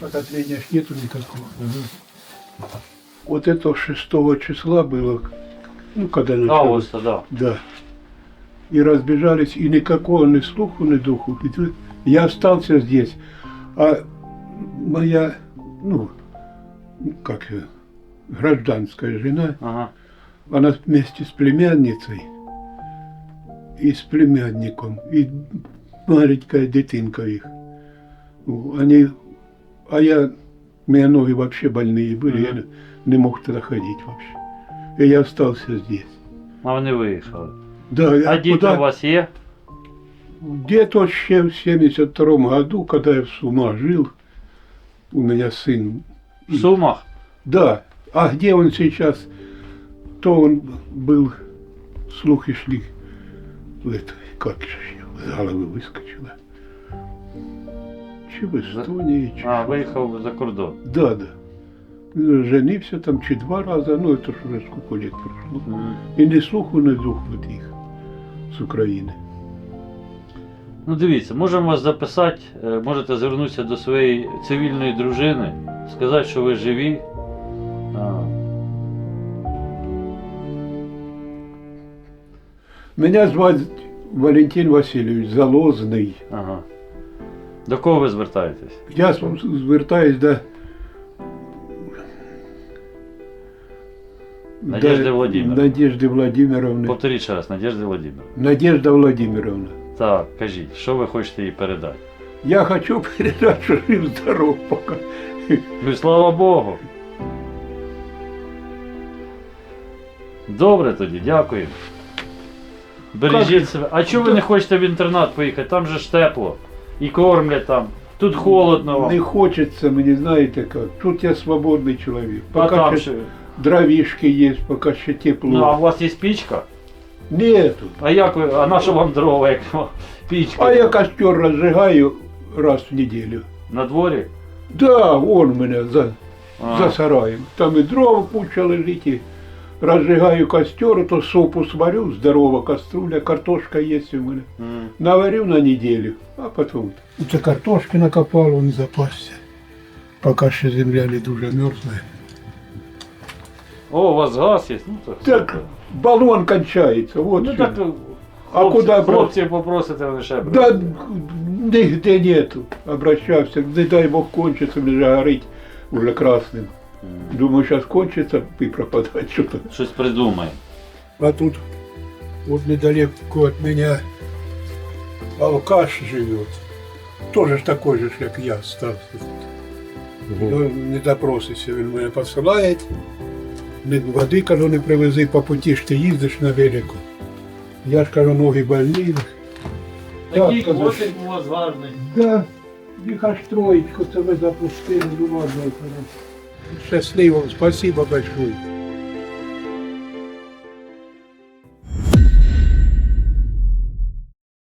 Отопления нету никакого. Вот это 6 числа было, ну, когда началось. Августа, да. Да. И разбежались, и никакого ни слуху, ни духу. Я остался здесь. А моя, ну, как ее, гражданская жена, Ага. она вместе с племянницей и с племянником, и маленькая дитинка их. Они, а я, у меня ноги вообще больные были, я не, не мог туда ходить вообще. И я остался здесь. А вони виїхали. Да, А діти у вас є? Где-то еще в 72 году, когда я в Сума жил, у меня сын. В Сумах? Да. А где он сейчас? То он был, слухи шли, в это, как же её, из головы выскочило. Чи в Эстонии, чи... А, виїхав за кордон. Да, да. Женився там чи два рази, ну это ж уже сколько лет прошло. Мгм. І ні слуху, ні духу від їх з України. Ну дивіться, можемо вас записати, е, можете звернутися до своєї цивільної дружини, сказати, що ви живі. А, Мене звати Валентин Васильович Залозний. ага. До кого ви звертаєтесь? Я звертаюсь до Надежди до Владимировни. Надежди Владимировни. Повторіть ще раз, Надежда Володимирівна. Надежда Владимировна. Так, кажіть, що ви хочете їй передати? Я хочу передати, що жив здоров поки. Ну і слава Богу. Добре тоді, дякую. Бережіть себе. А чого ви не хочете в інтернат поїхати? Там же ж тепло. І кормлять там. Тут холодно вам. Не хочеться мені, знаєте як. Тут я свободний чоловік. А Поки там ще ще. дровішки є, поки ще тепло. Ну, а у вас є пічка? Нету. А як ви, а на що вам дрова, як пічка? А я костер розжигаю раз в неділю. На дворі? Да, он у мене за, А, за сараем. Там и дрова куча лежит, и разжигаю костер, то супу сварю, здорова кастрюля, картошка есть у меня. м. Наварю на неделю, а потом... Это картошки накопал, он запасся. Пока ще земля не дуже мерзлая. О, у вас газ є? Ну, так. Так, супер. баллон кончается, вот Ну что. так, А хлопці, куда брать? хлопці попросите лише. Да нигде нету. Обращался, не дай бог кончится, мне же горить уже красным. Думаю, сейчас кончится и пропадать что-то. Щось придумай. А тут вот недалеко от меня алкаш живет. Тоже такой же, как я, остался. Он не допросися, він мене посилає. Води, кажу, не привези, по путі ж ти їздиш на велику. Я ж кажу, ноги больні. Такий Так, котик у вас гарний. Да, їх аж троєчку, це ви запустили, ну Щасливо, спасибо большое.